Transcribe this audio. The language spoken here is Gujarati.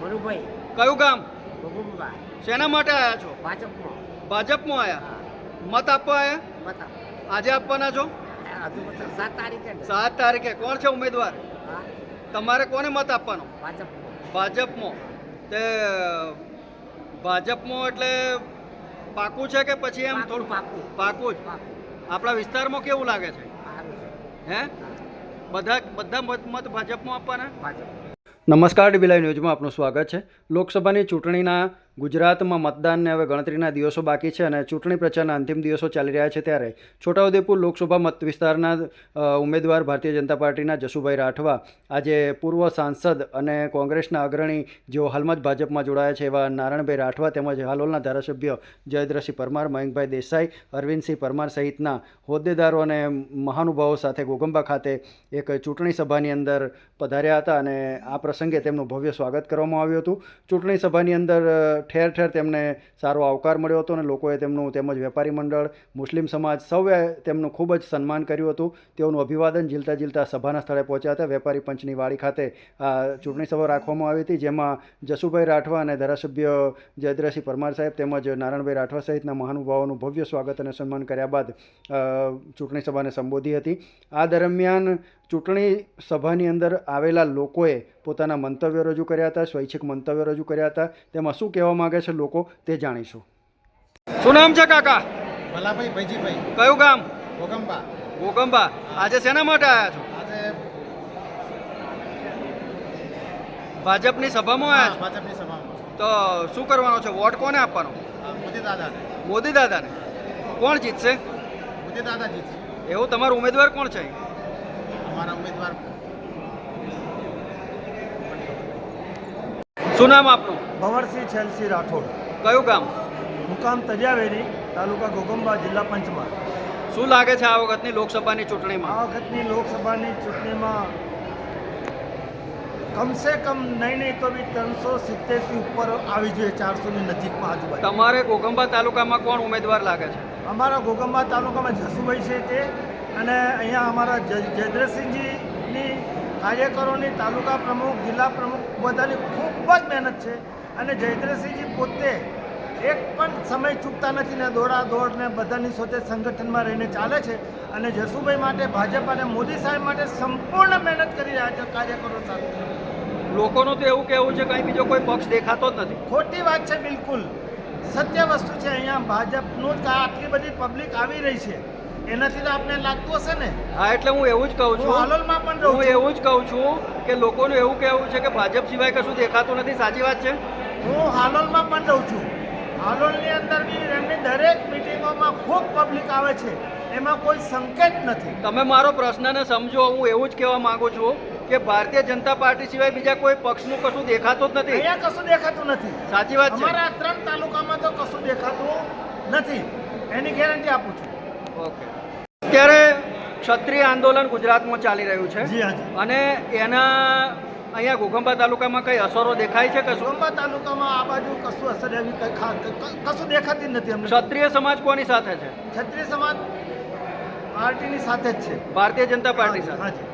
મનુભાઈ કયું ગામ? ભગુંબા શેના માટે આવ્યા છો? ભાજપમાં. ભાજપમાં આવ્યા મત આપવા આવ્યા મત આજે આપવાના છો? સાત તારીખે સાત તારીખે. કોણ છે ઉમેદવાર? તમારે કોને મત આપવાનો? ભાજપમાં. ભાજપમાં. તે ભાજપમાં એટલે પાકું છે કે પછી એમ થોડું? પાકું. પાકું જ. આપણા વિસ્તારમાં કેવું લાગે છે? હે. બધા બધા મત મત ભાજપમાં આપવાના? ભાજપ. નમસ્કાર ડીબી ન્યૂઝમાં આપનું સ્વાગત છે. લોકસભાની ચૂંટણીના ગુજરાતમાં મતદાનને હવે ગણતરીના દિવસો બાકી છે અને ચૂંટણી પ્રચારના અંતિમ દિવસો ચાલી રહ્યા છે ત્યારે છોટાઉદેપુર લોકસભા મત વિસ્તારના ઉમેદવાર ભારતીય જનતા પાર્ટીના જસુભાઈ રાઠવા આજે પૂર્વ સાંસદ અને કોંગ્રેસના અગ્રણી જેઓ હાલમાં જ ભાજપમાં જોડાયા છે એવા નારાયણભાઈ રાઠવા તેમજ હાલોલના ધારાસભ્ય જયદ્રસિંહ પરમાર, મયંકભાઈ દેસાઈ, અરવિંદસિંહ પરમાર સહિતના હોદ્દેદારો અને મહાનુભાવો સાથે ગોગંબા ખાતે એક ચૂંટણી સભાની અંદર પધાર્યા હતા અને આ પ્રસંગે તેમનું ભવ્ય સ્વાગત કરવામાં આવ્યું હતું. ચૂંટણી સભાની અંદર ઠેર ઠેર તેમને સારો આવકાર મળ્યો હતો અને લોકોએ તેમનું તેમજ વેપારી મંડળ, મુસ્લિમ સમાજ સૌએ તેમનું ખૂબ જ સન્માન કર્યું હતું. તેઓનું અભિવાદન ઝીલતા ઝીલતા સભાના સ્થળે પહોંચ્યા હતા. વેપારી પંચની વાડી ખાતે આ ચૂંટણી સભા રાખવામાં આવી હતી, જેમાં જસુભાઈ રાઠવા અને ધારાસભ્ય જયદ્રસિંહ પરમાર સાહેબ તેમજ નારાયણભાઈ રાઠવા સહિતના મહાનુભાવોનું ભવ્ય સ્વાગત અને સન્માન કર્યા બાદ ચૂંટણી સભાને સંબોધી હતી. આ દરમિયાન ચૂંટણી સભાની અંદર આવેલા લોકોએ પોતાના મંતવ્યો રજૂ કર્યા હતા સ્વૈચ્છિક મંતવ્યો રજૂ કર્યા હતા. તેમાં શું કહેવા માગે છે લોકો તે જાણીશું. શું નામ છે કાકા? ભલાભાઈ ભૈજીભાઈ. કયું ગામ? ગોગંબા. ગોગંબા. આજે શેના માટે આવ્યા છો? ભાજપની સભામાં આવ્યા છો? ભાજપની સભામાં. તો શું કરવાનો છે? વોટ કોને આપવાનો? મોદી દાદાને મોદી દાદાને કોણ જીતશે? મોદી દાદા જીતશે. એવું તમારું ઉમેદવાર કોણ છે? અમારા ઉમેદવાર. શું નામ આપનું? ભવરસિંહ છેલસિંહ રાઠોડ. કયું ગામ? મુકામ તજાવેરી તાલુકા ગોગંબા જિલ્લા પંચમહાલ. શું લાગે છે આ વખતની લોકસભાની ચૂંટણીમાં? આ વખતની લોકસભાની ચૂંટણીમાં કમસે કમ નહીં નહીં તો બી ત્રણસો સિત્તેરથી ઉપર આવી જોઈએ ચારસોની નજીકમાં આજુબાજુ. તમારે ગોગંબા તાલુકામાં કોણ ઉમેદવાર લાગે છે? અમારા ગોગંબા તાલુકામાં જસુભાઈ છે તે. અને અહીંયા અમારા જયદ્રસિંહજીની કાર્યકરોની તાલુકા પ્રમુખ જિલ્લા પ્રમુખ બધાની ખૂબ જ મહેનત છે. અને જયદ્રસિંહજી પોતે એક પણ સમય ચૂકતા નથી ને દોડા દોડને બધાની સાથે સંગઠનમાં રહીને ચાલે છે. અને જસુભાઈ માટે ભાજપ અને મોદી સાહેબ માટે સંપૂર્ણ મહેનત કરી રહ્યા છે કાર્યકરો સાથે. લોકોનું તો એવું કહેવું છે કંઈ બીજો કોઈ પક્ષ દેખાતો જ નથી. ખોટી વાત છે બિલકુલ. સત્ય વસ્તુ છે અહીંયા ભાજપનું જ આટલી બધી પબ્લિક આવી રહી છે. એનાથી તો આપને લાગતું હશે ને? હા એટલે હું એવું જ કહું છું. હાલોલમાં પણ હું એવું જ કહું છું કે લોકોનું એવું કહેવું છે કે ભાજપ સિવાય કશું દેખાતું નથી. સાચી વાત છે? હું હાલોલમાં પણ રહું છું. હાલોલની અંદર બી એમની દરેક મિટિંગોમાં ખૂબ પબ્લિક આવે છે. એમાં કોઈ સંકેત નથી. તમે મારો પ્રશ્નને સમજો. હું એવું જ કહેવા માંગુ છું કે ભારતીય જનતા પાર્ટી સિવાય બીજા કોઈ પક્ષનું કશું દેખાતું જ નથી. અહીંયા કશું દેખાતું નથી. સાચી વાત છે. અમારા ત્રણ તાલુકામાં તો કશું દેખાતું નથી. એની ગેરંટી આપું છું. ઓકે. અત્યારે ક્ષત્રિય આંદોલન ગુજરાતમાં ચાલી રહ્યું છે. અને એના અહીંયા ઘોઘંબા તાલુકામાં કઈ અસરો દેખાય છે કશું સોમબા તાલુકામાં આ બાજુ કશું અસર એવી કશું દેખાતી નથી અમને. ક્ષત્રિય સમાજ કોની સાથે છે? ક્ષત્રિય સમાજ પાર્ટીની સાથે જ છે. ભારતીય જનતા પાર્ટી સાથે.